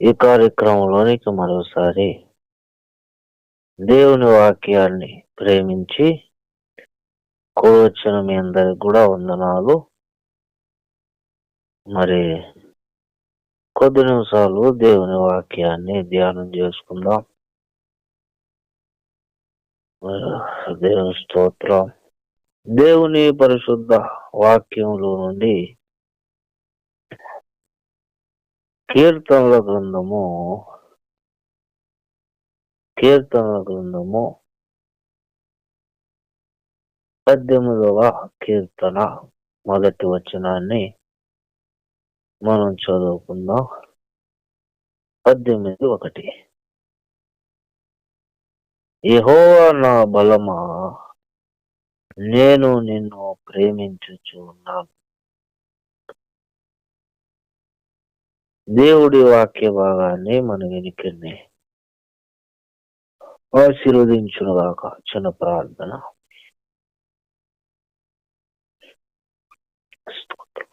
ఈ కార్యక్రమంలోనికి మరోసారి దేవుని వాక్యాన్ని ప్రేమించి కూడొచ్చిన మీ అందరికి కూడా వందనాలు. మరి కొద్ది నిమిషాలు దేవుని వాక్యాన్ని ధ్యానం చేసుకుందాం. దేవుని స్తోత్రం. దేవుని పరిశుద్ధ వాక్యంలో నుండి కీర్తనల గ్రంథము కీర్తనల గ్రంథము పద్దెనిమిదవ కీర్తన మొదటి వచనాన్ని మనం చదువుకుందాం. పద్దెనిమిది ఒకటి. యెహోవా నా బలమా నేను నిన్ను ప్రేమించుచు ఉన్నాను దేవుడి వాక్య భాగాన్ని మన వెనుకనే ఆశీర్వదించునుగాక చిన్న ప్రార్థన.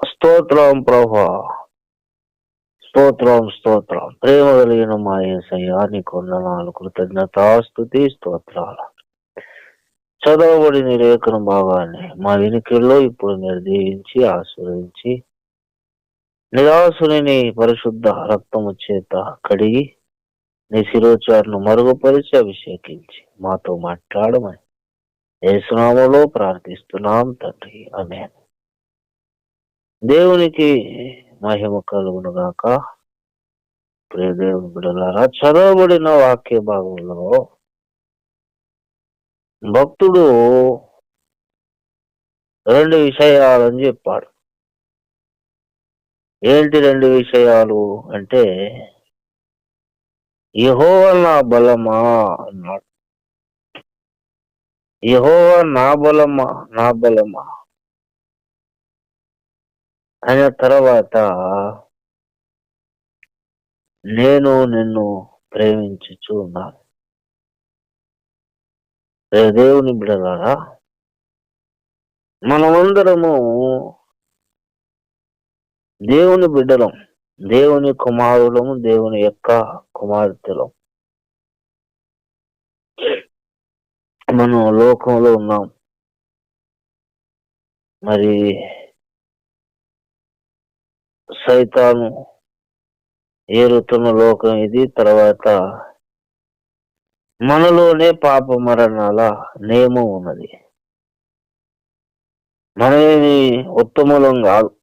స్తోత్రం ప్రభా. స్తోత్రం స్తోత్రం. ప్రేమ కలిగిన మా ఏసయ్యా నీకు వందనాలు కృతజ్ఞతాస్తుతి స్తోత్రాలు. చదవబడిన లేఖన భాగాన్ని మా వెనుకల్లో ఇప్పుడు మీరు దీవించి ఆశీర్వదించి నిరాశుని పరిశుద్ధ రక్తము చేత కడిగి నీ శిరోచారును మరుగుపరిచి అభిషేకించి మాతో మాట్లాడమని ఏసునామలో ప్రార్థిస్తున్నాం తండ్రి. అనే దేవునికి మహిమ కలుగును గాక. ప్రియ దేవుని బిడలారా చదవబడిన వాక్య భాగంలో భక్తుడు రెండు విషయాలని చెప్పాడు. ఏంటి రెండు విషయాలు అంటే యహోవ నా బలమా అన్నాడు. యహోవ నా బలమా నా బలమా అయిన తర్వాత నేను నిన్ను ప్రేమించుచు ఉన్నాను దేవుని బిడలారా మనమందరము దేవుని బిడ్డలం దేవుని కుమారులము దేవుని యొక్క కుమార్తెలం. మనం లోకంలో ఉన్నాం. మరి సైతాను ఏరుతున్న లోకం ఇది తర్వాత మనలోనే పాప మరణాల నియమం ఉన్నది. మనమేమి ఉత్తములం కాదు.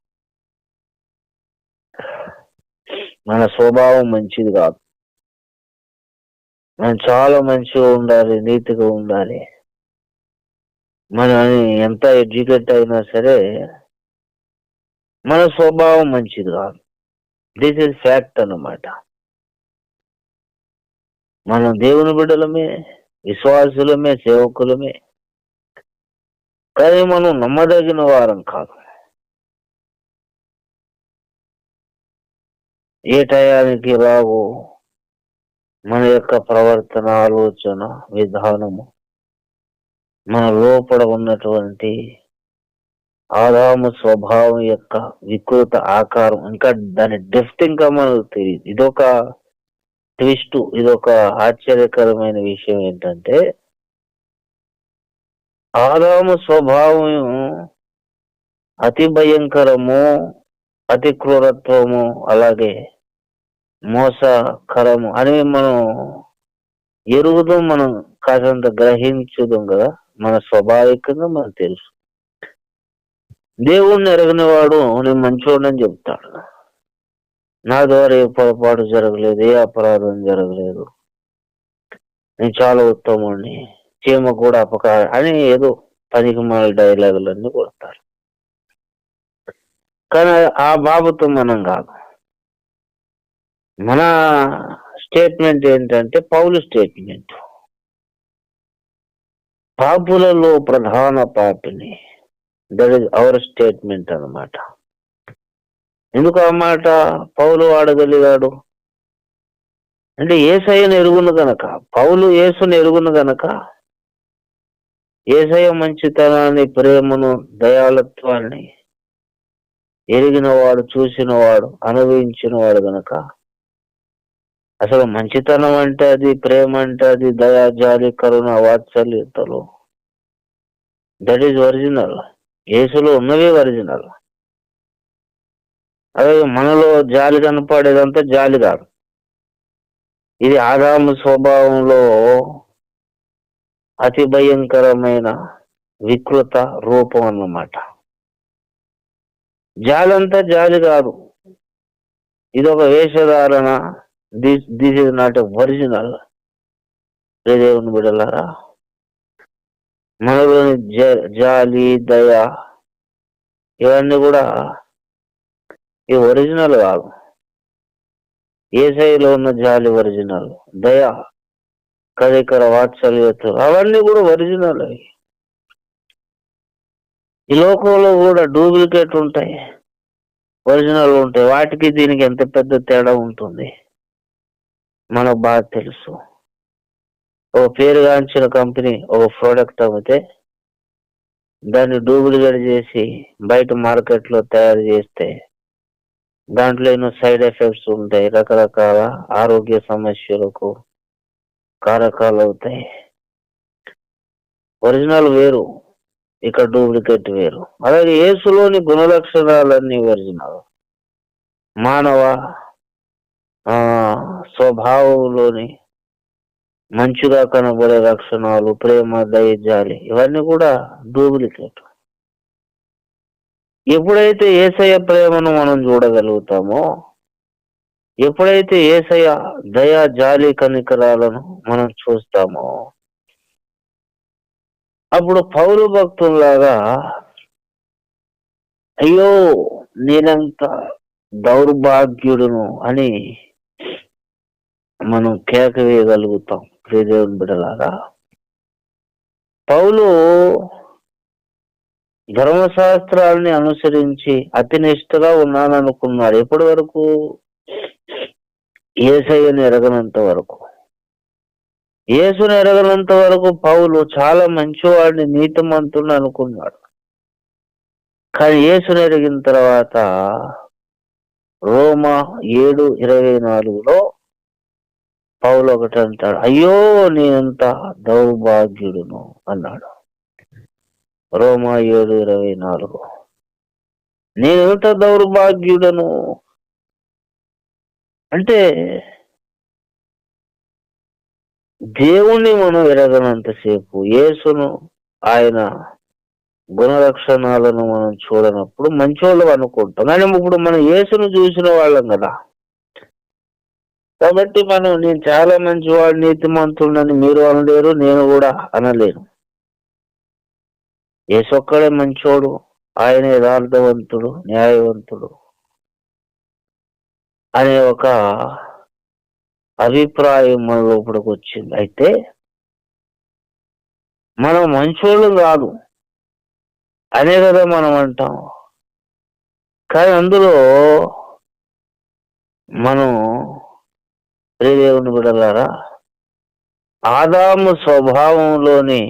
మన స్వభావం మంచిది కాదు. మనం చాలా మంచిగా ఉండాలి నీతిగా ఉండాలి. మన ఎంత ఎడ్యుకేట్ అయినా సరే మన స్వభావం మంచిది కాదు. దిస్ ఇస్ ఫ్యాక్ట్ అన్నమాట. మనం దేవుని బిడ్డలమే విశ్వాసులమే సేవకులమే. కానీ మనం నమ్మదగిన వారం కాదు. ఏ టయానికి రావు? మన యొక్క ప్రవర్తన ఆలోచన విధానము మన లోపల ఉన్నటువంటి ఆదాము స్వభావం యొక్క వికృత ఆకారం ఇంకా దాని డెఫ్త్ ఇంకా మనకు తెలియదు ఇదొక ట్విస్ట్ ఇదొక ఆశ్చర్యకరమైన విషయం ఏంటంటే ఆదాము స్వభావం అతి భయంకరము అతి క్రూరత్వము అలాగే మోసకరము అని మనం ఎరుగుదాం మనం కాసంత గ్రహించుదాం కదా? మన స్వాభావికంగా మనకు తెలుసు. దేవుణ్ణి ఎరగని వాడు నేను మంచోడని చెప్తాడు. నా ద్వారా ఏ పొరపాటు జరగలేదు ఏ అపరాధం జరగలేదు. నేను చాలా ఉత్తముడిని చీమ కూడా అపకారం అని ఏదో పనికి మన డైలాగులన్నీ కొడతారు. కానీ ఆ బాబుతో మనం కాదు. మన స్టేట్మెంట్ ఏంటంటే పౌలు స్టేట్మెంట్. పాపులలో ప్రధాన పాపిని. దట్ ఈస్ అవర్ స్టేట్మెంట్ అన్నమాట. ఎందుకు ఆ మాట? పౌలు వాడగలిగాడు అంటే ఏసయ్యను ఎరుగును గనక పౌలు ఏసును ఎరుగును గనక ఏసయ్య మంచితనాన్ని ప్రేమను దయాళత్వాన్ని ఎరిగిన వాడు అనుభవించినవాడు అనుభవించిన వాడు గనక. అసలు మంచితనం అంటే అది ప్రేమ అంటే అది దయా జాలి కరుణ వాత్సల్యతలు. దట్ ఈజ్ ఒరిజినల్ యేసులో ఉన్నవి ఒరిజినల్ అదే మనలో జాలి కనపడేదంతా జాలి కాదు. ఇది ఆదాము స్వభావంలో అతి భయంకరమైన వికృత రూపం అన్నమాట. జాలంతా జాలి కాదు. ఇది ఒక వేషధారణ. This this is not original. దేవుని బిడలారా మనలోని జ- జాలి దయ ఇవన్నీ కూడా ఈ ఒరిజినల్ కాదు. ఏసైలో ఉన్న జాలి ఒరిజినల్ దయ కదికర వాత్సల్యత అవన్నీ కూడా ఒరిజినల్ అవి. ఈ లోకంలో కూడా డూప్లికేట్ ఉంటాయి. ఒరిజినల్ ఉంటాయి. వాటికి దీనికి ఎంత పెద్ద తేడా ఉంటుంది? మనకు బాగా తెలుసు. ఒక పేరుగాంచిన కంపెనీ ఒక ప్రోడక్ట్ అమ్మితే దాన్ని డూప్లికేట్ చేసి బయట మార్కెట్లో తయారు చేస్తే దాంట్లో ఎన్నో సైడ్ ఎఫెక్ట్స్ ఉంటాయి. రకరకాల ఆరోగ్య సమస్యలకు కారకాలు అవుతాయి. ఒరిజినల్ వేరు. ఇక్కడ డూప్లికేట్ వేరు. అలాగే యేసులోని గుణలక్షణాలన్నీ ఒరిజినల్. మానవ ఆ, స్వభావంలోని మంచిగా కనబడే లక్షణాలు ప్రేమ దయ జాలి ఇవన్నీ కూడా డూప్లికేట్. ఎప్పుడైతే ఏసయ ప్రేమను మనం చూడగలుగుతామో ఎప్పుడైతే ఏసయ దయా జాలి కనికరాలను మనం చూస్తామో అప్పుడు పౌరు భక్తుల్లాగా అయ్యో నేనంత దౌర్భాగ్యుడును అని మనం కేక వేయగలుగుతాం. ప్రియదేవుని బిడలాగా పౌలు ధర్మశాస్త్రాలని అనుసరించి అతి నిష్ఠగా ఉన్నాననుకున్నారు. ఎప్పటి వరకు? ఏసయ్యని ఎరగనంత వరకు. యేసుని ఎరగనంత వరకు పౌలు చాలా మంచివాడిని నీతిమంతుని అనుకున్నాడు. కానీ యేసును ఎరిగిన తర్వాత రోమా ఏడు ఇరవై నాలుగులో పౌలు ఒకటి అంటాడు అయ్యో నేనంత దౌర్భాగ్యుడును అన్నాడు. రోమా ఏడు ఇరవై నాలుగు నేనెంత దౌర్భాగ్యుడను? అంటే దేవుణ్ణి మనం ఎరగనంతసేపు యేసును ఆయన గుణలక్షణాలను మనం చూడనప్పుడు మంచోళ్ళు అనుకుంటాం. కానీ ఇప్పుడు మనం యేసును చూసిన వాళ్ళం కదా. కాబట్టి మనం నేను చాలా మంచివాడు నీతిమంతుడని మీరు అనలేరు నేను కూడా అనలేను. యేసొక్కడే మంచోడు ఆయన యథార్థవంతుడు న్యాయవంతుడు అనే ఒక అభిప్రాయం మన లోపలికి వచ్చింది అయితే మనం మంచోళ్ళు కాదు. అనే కదా మనం అంటాం. కానీ అందులో మనం ప్రియదేవుని బిడలారా ఆదాము స్వభావంలోని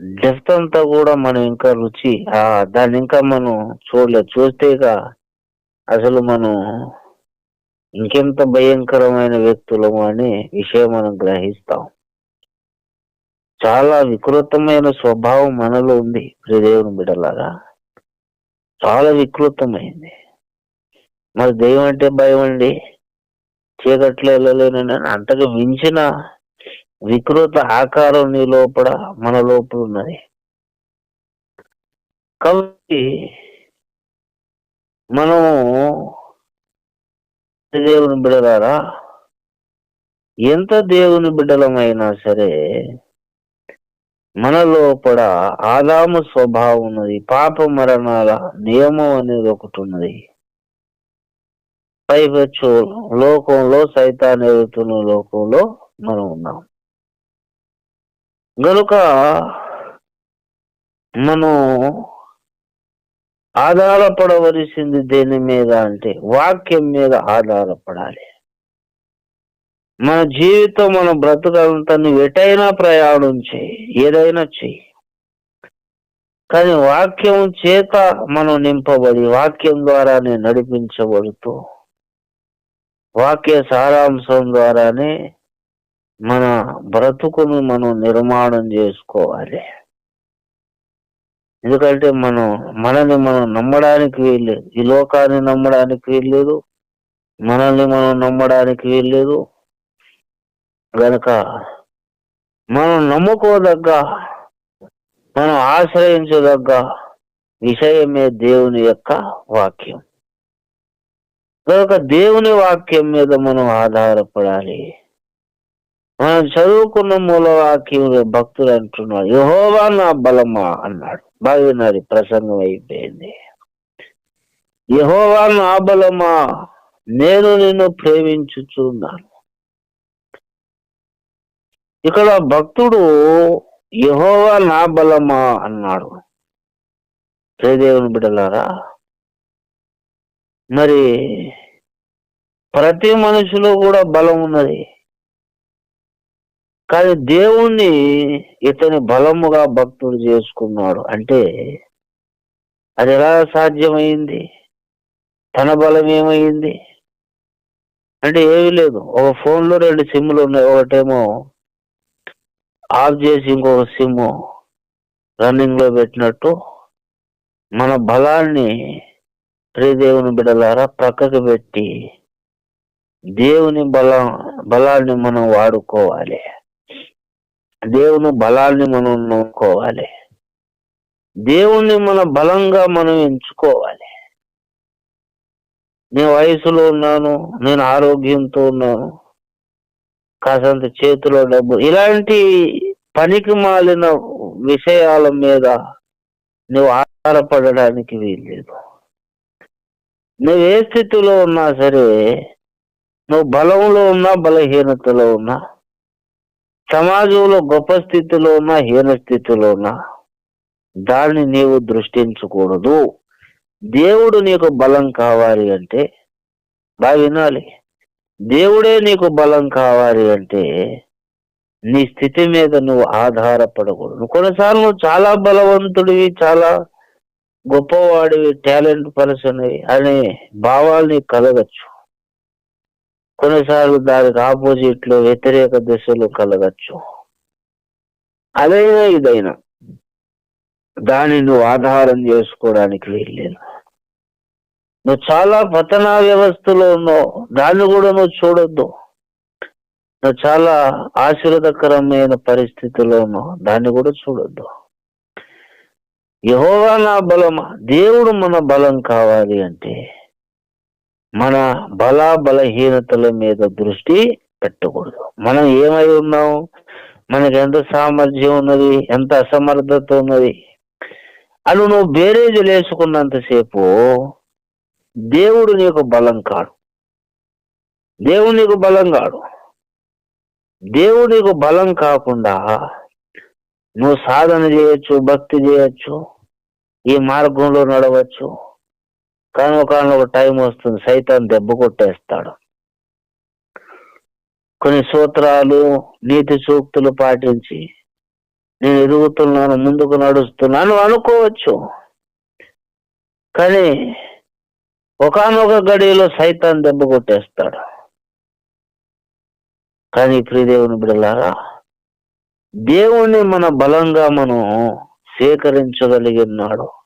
డెప్త్ అంతా కూడా మనం ఇంకా రుచి దాన్ని ఇంకా మనం చూడలేదు. చూస్తే ఇక అసలు మనం ఇంకెంత భయంకరమైన వ్యక్తులము అనే విషయం మనం గ్రహిస్తాం. చాలా వికృతమైన స్వభావం మనలో ఉంది శ్రీదేవుని బిడలాగా చాలా వికృతమైంది. మరి దైవం అంటే భయం అండి? చీకట్లో వెళ్ళలేనని అంతకు మించిన వికృత ఆకారం నీ లోపల మన లోపల ఉన్నది. కాబట్టి మనము దేవుని బిడలారా ఎంత దేవుని బిడ్డలమైనా సరే మన లోపల ఆదాము స్వభావం ఉన్నది పాప మరణాల నియమం అనేది ఒకటి ఉన్నది. పైపెచ్చు లోకంలో సైతాన్ ఎదుగుతున్న లోకంలో మనం ఉన్నాం. గనుక మనం ఆధారపడవలసింది దేని మీద అంటే వాక్యం మీద ఆధారపడాలి. మన జీవితం మన బ్రతుకంతా నువ్వు ఎటైనా ప్రయాణం చేయి ఏదైనా చెయ్యి కానీ వాక్యం చేత మనం నింపబడి వాక్యం ద్వారానే నడిపించబడుతూ వాక్య సారాంశం ద్వారానే మన బ్రతుకును మనం నిర్మాణం చేసుకోవాలి. ఎందుకంటే మనం మనల్ని మనం నమ్మడానికి వీల్లేదు. ఈ లోకాన్ని నమ్మడానికి వీల్లేదు. మనల్ని మనం నమ్మడానికి వీల్లేదు. గనక మనం నమ్ముకోదగ్గ మనం ఆశ్రయించదగ్గ విషయమే దేవుని యొక్క వాక్యం. కనుక దేవుని వాక్యం మీద మనం ఆధారపడాలి. మనం చదువుకున్న మూల వాక్యం భక్తులు అంటున్నాడు యహోవా నా బలమా? అన్నాడు. బాగున్నది ప్రసంగం అయిపోయింది యహోవా నాబలమా నేను నిన్ను ప్రేమించుచున్నాను. ఇక్కడ భక్తుడు యహోవా నా బలమా అన్నాడు దేవుని బిడ్డలారా మరి ప్రతి మనిషిలో కూడా బలం ఉన్నది. కానీ దేవుణ్ణి ఇతని బలముగా భక్తుడు చేసుకున్నాడు. అంటే అది ఎలా సాధ్యమైంది? తన బలం ఏమైంది? అంటే ఏమీ లేదు. ఒక ఫోన్లో రెండు సిమ్లు ఉన్నాయి. ఒకటేమో ఆఫ్ చేసి ఇంకొక సిమ్ రన్నింగ్లో పెట్టినట్టు. మన బలాన్ని దేవుని బిడలారా ప్రక్కకు పెట్టి దేవుని బలం బలాన్ని మనం వాడుకోవాలి. దేవుని బలాన్ని మనం నమ్ముకోవాలి. దేవుణ్ణి మన బలంగా మనం ఎంచుకోవాలి. నేను వయసులో ఉన్నాను నేను ఆరోగ్యంతో ఉన్నాను కాసంత చేతిలో డబ్బు ఇలాంటి పనికి మాలిన విషయాల మీద నువ్వు ఆధారపడడానికి వీల్లేదు. నువ్వు ఏ స్థితిలో ఉన్నా సరే నువ్వు బలంలో ఉన్నా బలహీనతలో ఉన్నా సమాజంలో గొప్ప స్థితిలో ఉన్నా హీన స్థితిలో ఉన్నా దాన్ని నీవు దృష్టించకూడదు. దేవుడు నీకు బలం కావాలి అంటే బాగా వినాలి. దేవుడే నీకు బలం కావాలి అంటే నీ స్థితి మీద నువ్వు ఆధారపడకూడదు. కొన్నిసార్లు నువ్వు చాలా బలవంతుడివి చాలా గొప్పవాడివి టాలెంట్ పర్సన్ అనే భావాలు నీకు కలగచ్చు. కొన్నిసార్లు దానికి ఆపోజిట్లో వ్యతిరేక దశలు కలగచ్చు. అదైనా ఇదైనా దాన్ని నువ్వు ఆధారం చేసుకోవడానికి వీల్లేదు. నువ్వు చాలా పతన వ్యవస్థలో ఉన్నావు. దాన్ని కూడా నువ్వు చూడొద్దు. నువ్వు చాలా ఆశీర్వదకరమైన పరిస్థితిలో ఉన్నావు. దాన్ని కూడా చూడొద్దు. యహోవా నా బలమా? దేవుడు మన బలం కావాలి అంటే మన బల బలహీనతల మీద దృష్టి పెట్టకూడదు. మనం ఏమై ఉన్నాం? మనకి ఎంత సామర్థ్యం ఉన్నది? ఎంత అసమర్థత ఉన్నది? అని నువ్వు బేరేజ్ లేసుకున్నంతసేపు దేవుడు నీకు బలం కాడు. దేవుడు నీకు బలం కాడు. దేవుడు నీకు బలం కాకుండా నువ్వు సాధన చేయొచ్చు భక్తి చేయొచ్చు ఈ మార్గంలో నడవచ్చు. కానీ ఒక ఒక టైం వస్తుంది. సైతాన్ దెబ్బ కొట్టేస్తాడు. కొన్ని సూత్రాలు నీతి సూక్తులు పాటించి నేను ఎదుగుతున్నాను ముందుకు నడుస్తున్నాను అనుకోవచ్చు. కానీ ఒకనొక గడిలో సైతాన్ దెబ్బ కొట్టేస్తాడు. కానీ ప్రియదేవుని బిడలారా దేవుణ్ణి మన బలంగా మనం స్వీకరించగలిగినాడు.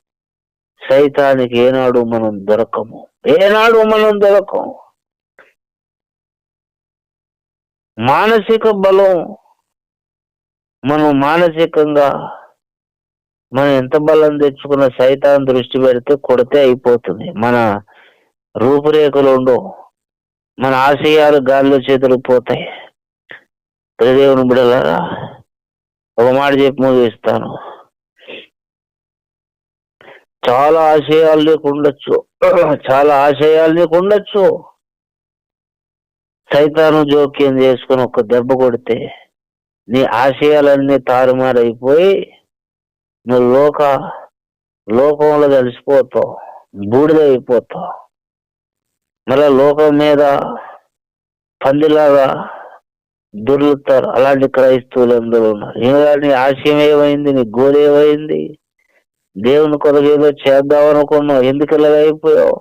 సైతానికి ఏనాడు మనం దొరకము. ఏనాడు మనం దొరకము. మానసిక బలం మనం మానసికంగా మనం ఎంత బలం తెచ్చుకున్న సైతాన్ దృష్టి పెడితే కొడితే అయిపోతుంది. మన రూపురేఖలు ఉండవు. మన ఆశయాలు గాల్లో చేతులు పోతాయి. ప్రదేవుని బిడలారా ఒక మాట చెప్పి ముగిస్తాను చాలా ఆశయాలు నీకు ఉండొచ్చు చాలా ఆశయాలు నీకు ఉండొచ్చు సైతాను జోక్యం చేసుకుని ఒక దెబ్బ కొడితే నీ ఆశయాలన్నీ తారుమారైపోయి నువ్వు లోక లోకంలో కలిసిపోతావు. బూడిదైపోతావు మళ్ళా లోకం మీద పందిలాగా దొరుకుతారు అలాంటి క్రైస్తవులు ఎందులో ఉన్నారు. ఇంకా నీ ఆశయం ఏమైంది? నీ గోలు ఏమైంది? దేవుని కొరకు ఏదో చేద్దాం అనుకున్నావు ఎందుకు ఇలాగైపోయావు అయిపోయావు?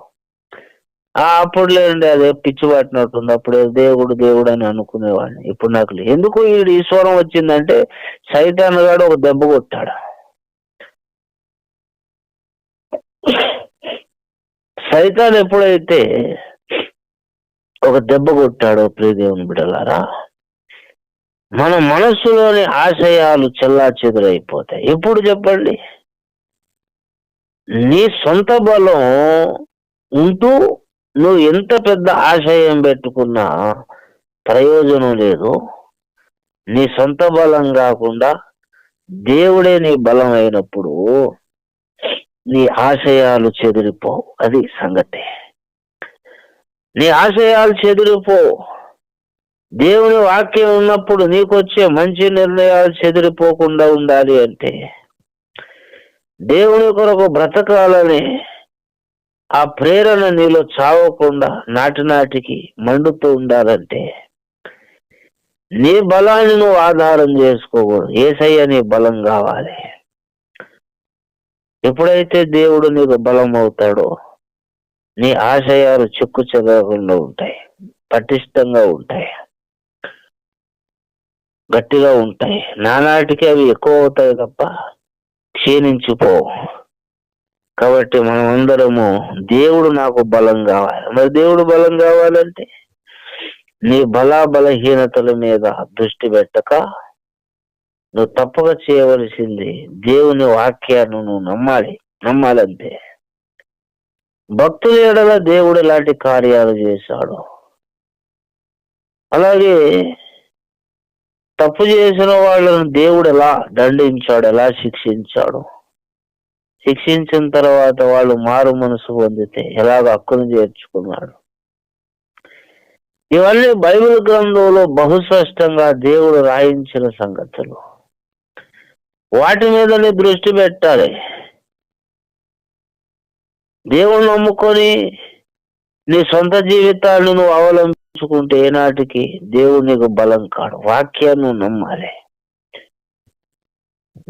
అప్పుడు లేదండి అదే పిచ్చి పట్టినట్టుంది. అప్పుడు దేవుడు దేవుడు అని అనుకునేవాడిని. ఇప్పుడు నాకు ఎందుకు ఈ ఈశ్వరం వచ్చిందంటే సైతాన్ గాడు ఒక దెబ్బ కొట్టాడు. సైతాన్ ఎప్పుడైతే ఒక దెబ్బ కొట్టాడో ప్రియదేవుని బిడలారా మన మనస్సులోని ఆశయాలు చెల్లా చెదురైపోతాయి ఎప్పుడు చెప్పండి. నీ సొంత బలం ఉంటూ నువ్వు ఎంత పెద్ద ఆశయం పెట్టుకున్నా ప్రయోజనం లేదు. నీ సొంత బలం కాకుండా దేవుడే నీ బలం అయినప్పుడు నీ ఆశయాలు చెదిరిపోవు అది సంగతి. నీ ఆశయాలు చెదిరిపోవు దేవుని వాక్యం ఉన్నప్పుడు నీకొచ్చే మంచి నిర్ణయాలు చెదిరిపోకుండా ఉండాలి అంటే దేవుని కొరకు బ్రతకాలని ఆ ప్రేరణ నీలో చావకుండా నాటి నాటికి మండుతూ ఉండాలంటే నీ బలాన్ని నువ్వు ఆధారం చేసుకోకూడదు. ఏసయ్య నీ బలం కావాలి. ఎప్పుడైతే దేవుడు నీకు బలం అవుతాడో నీ ఆశయాలు చెక్కు చెదరకుండా ఉంటాయి. పటిష్టంగా ఉంటాయి. గట్టిగా ఉంటాయి. నానాటికి అవి ఎక్కువ అవుతాయి తప్ప క్షీణించిపోవు. కాబట్టి మనం అందరము దేవుడు నాకు బలం కావాలి. మరి దేవుడు బలం కావాలంటే నీ బలా బలహీనతల మీద దృష్టి పెట్టక నువ్వు తప్పక చేయవలసింది దేవుని వాక్యాన్ని నువ్వు నమ్మాలి. నమ్మాలంతే భక్తుల ఎడల దేవుడు ఎలాంటి కార్యాలు చేశాడు. అలాగే తప్పు చేసిన వాళ్ళను దేవుడు ఎలా దండించాడు ఎలా శిక్షించాడు? శిక్షించిన తర్వాత వాళ్ళు మారు మనసు పొందితే ఎలాగ హక్కును చేర్చుకున్నాడు ఇవన్నీ బైబిల్ గ్రంథంలో బహుస్పష్టంగా దేవుడు రాయించిన సంగతులు. వాటి మీదనే దృష్టి పెట్టాలి. దేవుడు నమ్ముకొని నీ సొంత జీవితాన్ని నువ్వు చూసుకుంటే ఏనాటికి దేవుడు నీకు బలం కాడు. వాక్యాన్ని నమ్మాలి.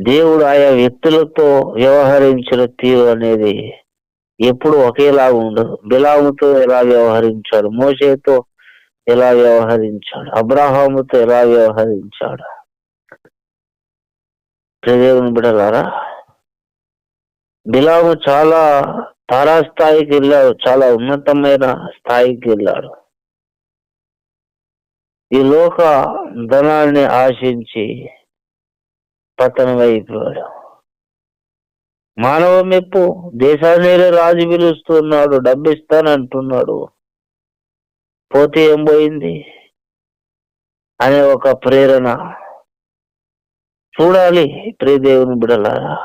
దేవుడు ఆయా వ్యక్తులతో వ్యవహరించిన తీరు అనేది ఎప్పుడు ఒకేలా ఉండదు. బిలాముతో ఎలా వ్యవహరించాడు? మోసేతో ఎలా వ్యవహరించాడు? అబ్రాహాముతో ఎలా వ్యవహరించాడు? ప్రదేవుని బిడలారా బిలాము చాలా తారాస్థాయికి వెళ్ళాడు. చాలా ఉన్నతమైన స్థాయికి వెళ్ళాడు. ఈ లోక ధనాన్ని ఆశించి పతనమైపోయాడు మానవ మెప్పు దేశాన్ని రాజు పిలుస్తున్నాడు డబ్బిస్తానంటున్నాడు. పోతే ఏం పోయింది? అనే ఒక ప్రేరణ. చూడాలి ప్రియదేవుని బిడలారా.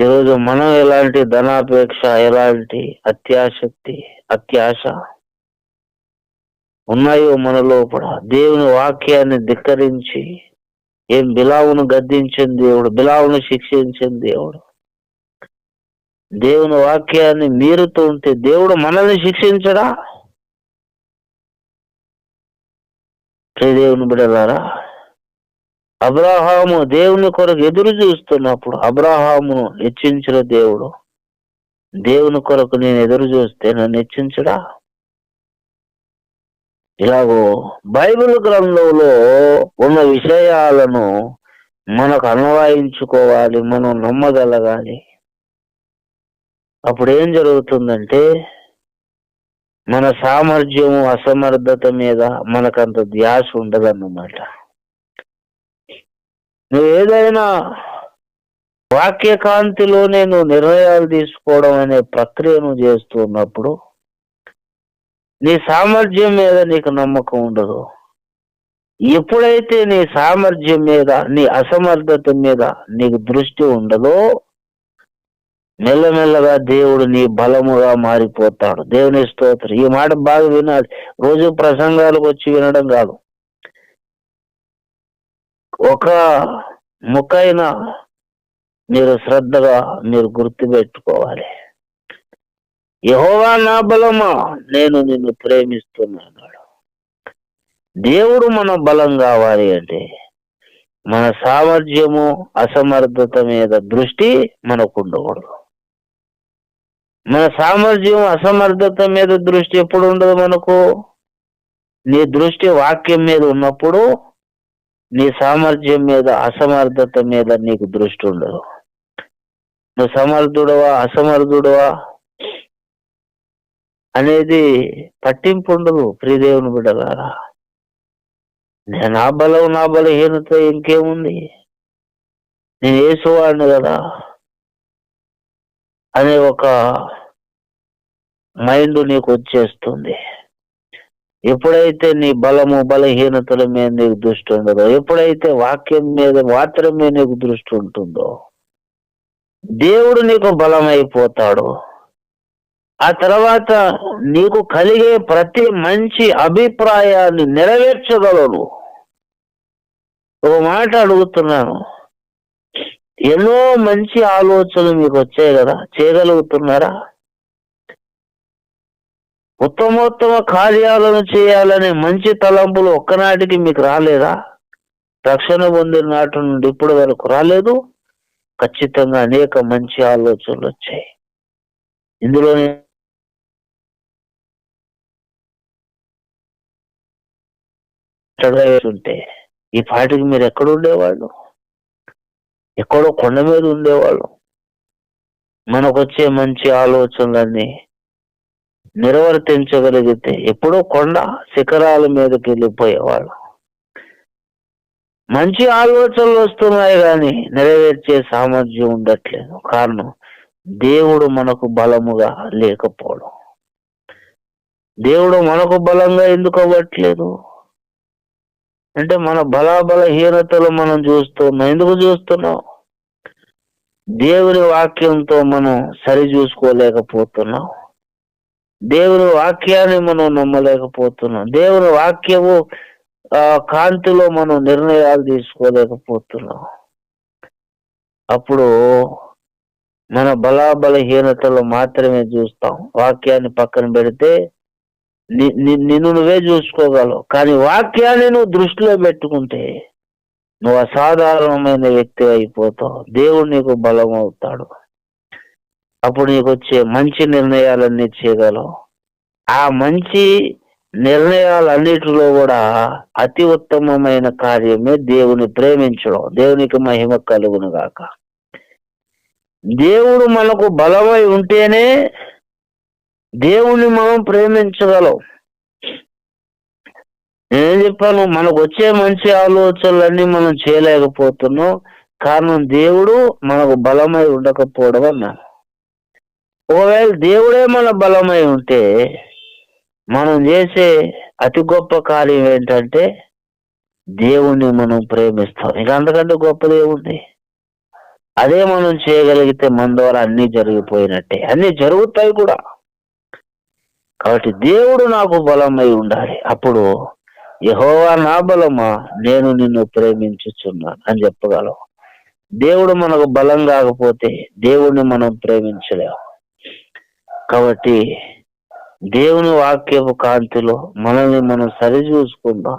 ఈరోజు మనం ఎలాంటి ధనాపేక్ష ఎలాంటి అత్యాసక్తి అత్యాశ ఉన్నాయో మన లోపల. దేవుని వాక్యాన్ని ధిక్కరించి ఏం బిలావును గద్దించిన దేవుడు బిలావును శిక్షించిన దేవుడు. దేవుని వాక్యాన్ని మీరుతూ ఉంటే దేవుడు మనల్ని శిక్షించడా? దేవుని బిడలారా అబ్రాహాము దేవుని కొరకు ఎదురు చూస్తున్నప్పుడు అబ్రాహామును హెచ్చించిన దేవుడు. దేవుని కొరకు నేను ఎదురు చూస్తే నన్ను హెచ్చించడా? ఇలాగో బైబిల్ గ్రంథంలో ఉన్న విషయాలను మనకు అన్వయించుకోవాలి మనం నమ్మగలగాలి. అప్పుడు ఏం జరుగుతుందంటే మన సామర్థ్యము అసమర్థత మీద మనకంత ధ్యాస ఉండదన్నమాట. నువ్వు ఏదైనా వాక్యకాంతిలోనే నువ్వు నిర్ణయాలు తీసుకోవడం అనే ప్రక్రియను చేస్తున్నప్పుడు నీ సామర్థ్యం మీద నీకు నమ్మకం ఉండదు. ఎప్పుడైతే నీ సామర్థ్యం మీద నీ అసమర్థత మీద నీకు దృష్టి ఉండదో మెల్లమెల్లగా దేవుడు నీ బలముగా మారిపోతాడు. దేవుని స్తోత్రం. ఈ మాట బాగా వినాలి. రోజు ప్రసంగాలకు వచ్చి వినడం కాదు. ఒక ముఖైన మీరు శ్రద్ధగా మీరు గుర్తుపెట్టుకోవాలి. యహోవా నా బలమా? నేను నిన్ను ప్రేమిస్తున్నాడు దేవుడు మన బలం కావాలి అంటే మన సామర్థ్యము అసమర్థత మీద దృష్టి మనకు ఉండకూడదు. మన సామర్థ్యం అసమర్థత మీద దృష్టి ఎప్పుడు ఉండదు మనకు? నీ దృష్టి వాక్యం మీద ఉన్నప్పుడు నీ సామర్థ్యం మీద అసమర్థత మీద నీకు దృష్టి ఉండదు. నువ్వు సమర్థుడవా అసమర్థుడవా? అనేది పట్టింపు ఉండదు ప్రియదేవుని బిడ్డలారా. నేను నా బలం నా బలహీనత ఇంకేముంది? నేను వేసేవాడిని కదా అనే ఒక మైండ్ నీకు వచ్చేస్తుంది. ఎప్పుడైతే నీ బలము బలహీనతల మీద నీకు దృష్టి ఉండదో ఎప్పుడైతే వాక్యం మీద మాత్రమే నీకు దృష్టి ఉంటుందో దేవుడు నీకు బలమైపోతాడు. ఆ తర్వాత నీకు కలిగే ప్రతి మంచి అభిప్రాయాన్ని నెరవేర్చగలవు. ఒక మాట అడుగుతున్నాను. ఎన్నో మంచి ఆలోచనలు మీకు వచ్చాయి కదా చేయగలుగుతున్నారా? ఉత్తమోత్తమ కార్యాలను చేయాలనే మంచి తలంపులు ఒక్కనాటికి మీకు రాలేదా? రక్షణ పొందిన నాటి నుండి ఇప్పటి వరకు రాలేదు. ఖచ్చితంగా అనేక మంచి ఆలోచనలు వచ్చాయి. ఇందులో ఉంటే ఈ పాటికి మీరు ఎక్కడ ఉండేవాళ్ళు ఎక్కడో కొండ మీద ఉండేవాళ్ళు. మనకొచ్చే మంచి ఆలోచనలన్నీ నిర్వర్తించగలిగితే ఎప్పుడో కొండ శిఖరాల మీదకి వెళ్ళిపోయేవాళ్ళు మంచి ఆలోచనలు వస్తున్నాయి కానీ నెరవేర్చే సామర్థ్యం ఉండట్లేదు. కారణం దేవుడు మనకు బలముగా లేకపోవడం. దేవుడు మనకు బలంగా ఎందుకు అవ్వట్లేదు? అంటే మన బలాబలహీనతలు మనం చూస్తున్నాం. ఎందుకు చూస్తున్నాం? దేవుని వాక్యంతో మనం సరి చూసుకోలేకపోతున్నాం. దేవుని వాక్యాన్ని మనం నమ్మలేకపోతున్నాం. దేవుని వాక్యము ఆ కాంతిలో మనం నిర్ణయాలు తీసుకోలేకపోతున్నాం. అప్పుడు మన బలాబలహీనతలు మాత్రమే చూస్తాం. వాక్యాన్ని పక్కన పెడితే నిన్ను నువ్వే చూసుకోగలవు. కానీ వాక్యాన్ని నువ్వు దృష్టిలో పెట్టుకుంటే నువ్వు అసాధారణమైన వ్యక్తి అయిపోతావు. దేవుడు నీకు బలం అవుతాడు అప్పుడు నీకు వచ్చే మంచి నిర్ణయాలన్నీ చేయగలవు. ఆ మంచి నిర్ణయాలన్నిటిలో కూడా అతి ఉత్తమమైన కార్యమే దేవుని ప్రేమించడం. దేవునికి మహిమ కలుగును గాక. దేవుడు మనకు బలమై ఉంటేనే దేవుణ్ణి మనం ప్రేమించగలం. నేను చెప్పాను మనకు వచ్చే మంచి ఆలోచనలన్నీ మనం చేయలేకపోతున్నాం. కారణం దేవుడు మనకు బలమై ఉండకపోవడం అన్నాను ఒకవేళ దేవుడే మన బలమై ఉంటే మనం చేసే అతి గొప్ప కార్యం ఏంటంటే దేవుణ్ణి మనం ప్రేమిస్తాం. ఇక అంతకంటే గొప్పది ఏముంది అదే మనం చేయగలిగితే మన ద్వారా అన్ని జరిగిపోయినట్టే. అన్ని జరుగుతాయి కూడా. కాబట్టి దేవుడు నాకు బలమై ఉండాలి. అప్పుడు యహోవా నా బలమా? నేను నిన్ను ప్రేమించుచున్నాను అని చెప్పగలం దేవుడు మనకు బలం కాకపోతే దేవుణ్ణి మనం ప్రేమించలేము. కాబట్టి దేవుని వాక్యపు కాంతిలో మనల్ని మనం సరిచూసుకుందాం.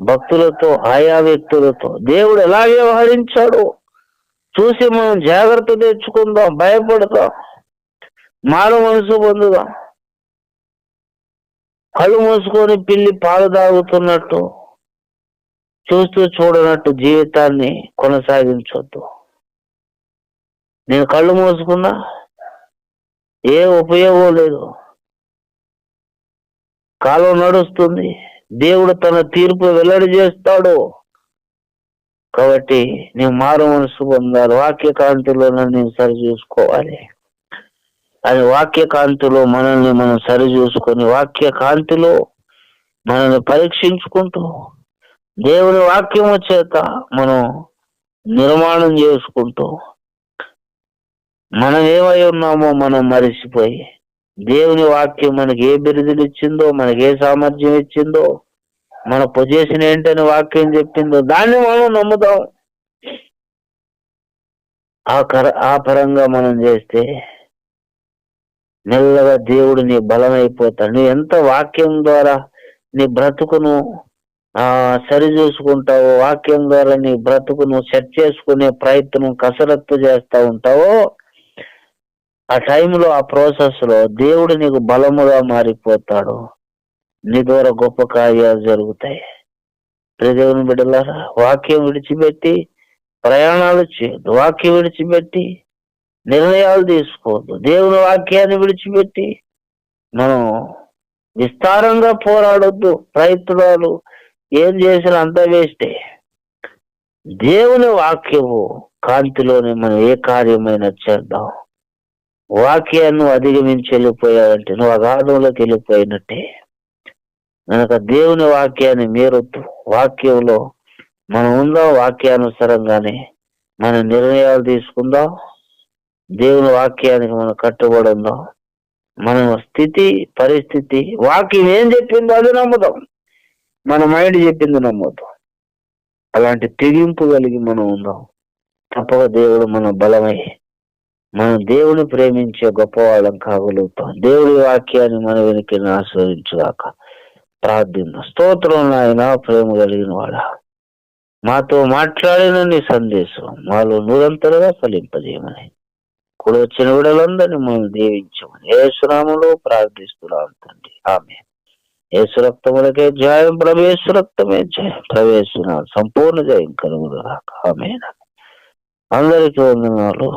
భక్తులతో ఆయా వ్యక్తులతో దేవుడు ఎలా వ్యవహరించాడు? చూసి మనం జాగ్రత్త తెచ్చుకుందాం భయపడతాం మారు మనసు పొందుదాం. కళ్ళు మూసుకొని పిల్లి పాలు తాగుతున్నట్టు చూస్తూ చూడనట్టు జీవితాన్ని కొనసాగించొద్దు. నేను కళ్ళు మూసుకున్నా ఏ ఉపయోగం లేదు. కాలం నడుస్తుంది దేవుడు తన తీర్పు వెల్లడి చేస్తాడు. కాబట్టి నీవు మారు మనసు పొందాలి వాక్య కాంతిలో నేను సరి చూసుకోవాలి. అది వాక్య కాంతిలో మనల్ని మనం సరి చూసుకొని వాక్య కాంతిలో మనల్ని పరీక్షించుకుంటూ దేవుని వాక్యము చేత మనం నిర్మాణం చేసుకుంటూ మనం ఏమై ఉన్నామో మనం మరిచిపోయి దేవుని వాక్యం మనకి ఏ బిరుదులు ఇచ్చిందో మనకి ఏ సామర్థ్యం ఇచ్చిందో మన పొజిషన్ ఏంటని వాక్యం చెప్పిందో దాన్ని మనం నమ్ముదాం. ఆ కర ఆ పరంగా మనం చేస్తే మెల్లగా దేవుడు నీ బలమైపోతాడు. నువ్వు ఎంత వాక్యం ద్వారా నీ బ్రతుకును ఆ సరి చూసుకుంటావో వాక్యం ద్వారా నీ బ్రతుకును సెట్ చేసుకునే ప్రయత్నం కసరత్తు చేస్తా ఉంటావో ఆ టైంలో ఆ ప్రాసెస్లో దేవుడు నీకు బలముగా మారిపోతాడు. నీ ద్వారా గొప్ప కార్యాలు జరుగుతాయి. ప్రదేవుని బిడ్డలారా వాక్యం విడిచిపెట్టి ప్రయాణాలు చేయదు వాక్యం విడిచిపెట్టి నిర్ణయాలు తీసుకోవద్దు. దేవుని వాక్యాన్ని విడిచిపెట్టి మనం విస్తారంగా పోరాడొద్దు. ప్రయత్నాలు ఏం చేసినా అంతా వేస్టే. దేవుని వాక్యము కాంతిలోనే మనం ఏ కార్యమైనా చేద్దాం. వాక్యాన్ని అధిగమించి వెళ్ళిపోయావంటే నువ్వు అగాధంలోకి వెళ్ళిపోయినట్టే. కనుక దేవుని వాక్యాన్ని మీరొద్దు. వాక్యంలో మనం ఉందాం. వాక్యానుసారంగానే మన నిర్ణయాలు తీసుకుందాం. దేవుని వాక్యానికి మనం కట్టుబడి ఉందాం మన స్థితి పరిస్థితి వాక్యం ఏం చెప్పిందో అది నమ్ముదాం. మన మైండ్ చెప్పింది నమ్ముదాం. అలాంటి తెగింపు కలిగి మనం ఉందాం. తప్పక దేవుడు మన బలమై మనం దేవుని ప్రేమించే గొప్పవాళ్ళం కాగలుగుతాం. దేవుడి వాక్యాన్ని మన వెనుకని ఆస్వాదించుగాక ప్రార్థన స్తోత్రం నాయన ప్రేమ కలిగిన వాడ. మాతో మాట్లాడిన నీ సందేశం మాలో నూరంతరగా ఫలింపజేయమని. కూడా వచ్చిన విడలందరినీ మనం దీవించమని ఏసునామలో ప్రార్థిస్తున్నాం తండ్రి. ఆమె యేసు రక్తములకే జయం ప్రవేశ రక్తమే జయం. ప్రవేశ సంపూర్ణ జయం కలుగుదు ఆమె అందరికీ వందనాలు.